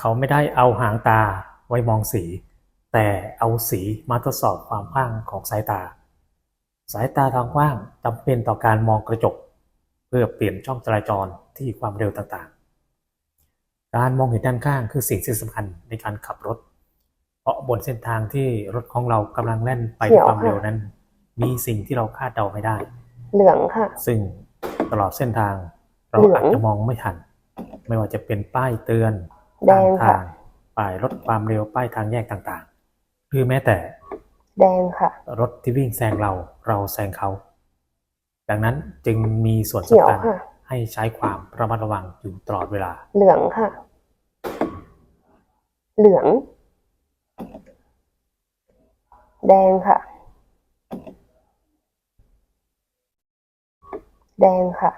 เขาไม่ได้เอาหางตาไว้มองสี แต่เอาสีมาทดสอบความกว้างของสายตา สายตาทางกว้างจำเป็นต่อการมองกระจก เพื่อเปลี่ยนช่องจราจรที่ความเร็วต่างๆ การมองเห็นด้านข้างคือสิ่งที่สำคัญในการขับรถ เพราะบนเส้นทางที่รถของเรากำลังแล่นไปด้วยความเร็วนั้น มีสิ่งที่เราคาดเดาไม่ได้ เหลืองค่ะ ซึ่งตลอดเส้นทางเราเหลืองอาจจะมองไม่ทัน ไม่ว่าจะเป็นป้ายเตือน แดทางงค่ะทางป้ายลดความเร็วป้ายทางแยกต่างๆ หรือแม้แต่แดงค่ะ รถที่วิ่งแซงเราเราแซงเขา ดังนั้นจึงมีส่วนเขียวสำคัญค่ะ ให้ใช้ความระมัดระวังอยู่ตลอดเวลา เหลืองค่ะ เหลือง แดงค่ะ แดงค่ะ